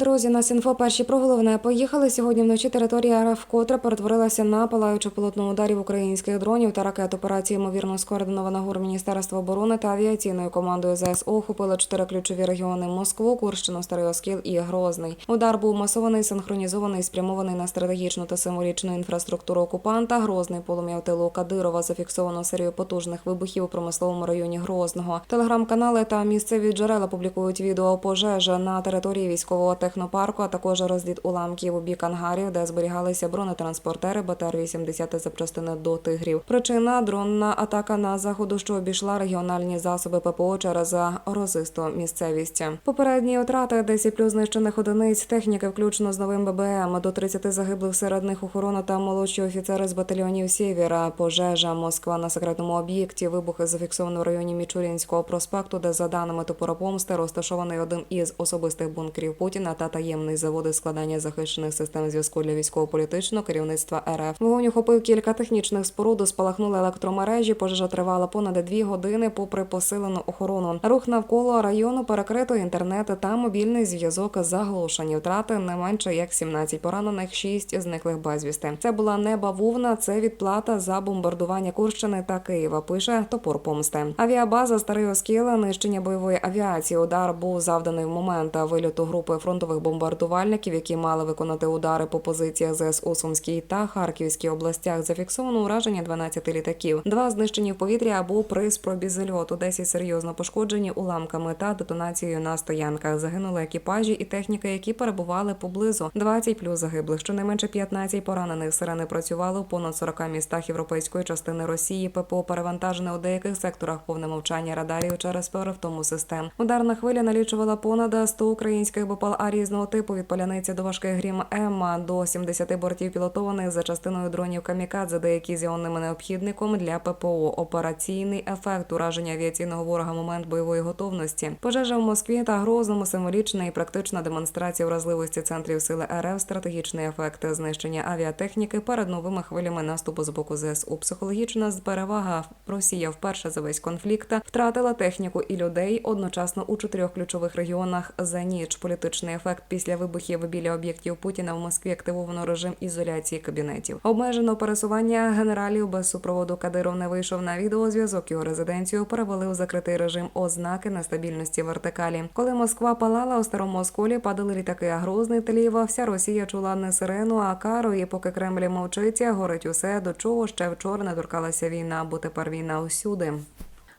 Друзі, на Сінфо перші про головне поїхали. Сьогодні вночі територія РФ вкотре перетворилася на палаючу полотно ударів українських дронів та ракет. Операції, ймовірно, скоординована ГУР Міністерства оборони та авіаційною командою ЗСУ охопили чотири ключові регіони: Москву, Курщину, Старий Оскіл і Грозний. Удар був масований, синхронізований, спрямований на стратегічну та символічну інфраструктуру окупанта. Грозний полум'я в тилу Кадирова зафіксовано серію потужних вибухів у промисловому районі Грозного. Телеграм-канали та місцеві джерела публікують відео пожежа на території військового технопарку, а також розліт уламків у бік ангарів, де зберігалися бронетранспортери БТР-80 запчастини до тигрів. Причина дронна атака на заходу, що обійшла регіональні засоби ППО через розисту місцевість. Попередні втрати 10 плюс знищених одиниць техніки, включно з новим ББМ, до 30 загиблих серед них охорона та молодші офіцери з батальйонів Сєвєра, пожежа, Москва на секретному об'єкті, вибухи зафіксовано в районі Мічурінського проспекту, де за даними топоропомсти розташований один із особистих бункерів Путіна та таємний завод із складання захищених систем зв'язку для військово-політичного керівництва РФ. Вогонь охопив кілька технічних споруд, спалахнули електромережі. Пожежа тривала понад дві години, попри посилену охорону. Рух навколо району перекрито інтернет та мобільний зв'язок заглушені. Втрати не менше як 17 поранених, 6 зниклих безвісти. Це була не бавовна, це відплата за бомбардування Курщини та Києва. Пише топор помсти. Авіабаза Старий Оскіл, нищення бойової авіації. Удар був завданий в момент вильоту групи фронтових бомбардувальників, які мали виконати удари по позиціях ЗСУ Сумській та Харківській областях. Зафіксовано ураження 12 літаків. Два знищені в повітрі або при спробі зальоту. 10 серйозно пошкоджені уламками та детонацією на стоянках. Загинули екіпажі і техніка, які перебували поблизу. 20 плюс загиблих. Щонайменше 15 поранених. Сирени працювали у понад 40 містах європейської частини Росії. ППО перевантажене у деяких секторах повне мовчання радарів через перевтому систем. Ударна хвиля налічувала понад 100 українських БПЛА різного типу від паляниці до важких грім Емма до 70 бортів пілотованих за частиною дронів камікадзе, деякі з іонним необхідником для ППО. Операційний ефект ураження авіаційного ворога момент бойової готовності. Пожежа в Москві та Грозному символічна і практична демонстрація вразливості центрів сили РФ, стратегічний ефект знищення авіатехніки перед новими хвилями наступу з боку ЗСУ. Психологічна перевага Росія вперше за весь конфлікт втратила техніку і людей одночасно у чотирьох ключових регіонах за ніч. Політичний ефект після вибухів біля об'єктів Путіна в Москві активовано режим ізоляції кабінетів. Обмежено пересування генералів без супроводу Кадиров не вийшов на відеозв'язок. Його резиденцію перевели у закритий режим ознаки нестабільності вертикалі. Коли Москва палала у старому осколі, падали літаки, Грозний тлів. Вся Росія чула не сирену, а кару. І поки Кремль мовчиться, горить усе, до чого ще вчора не торкалася війна, бо тепер війна усюди.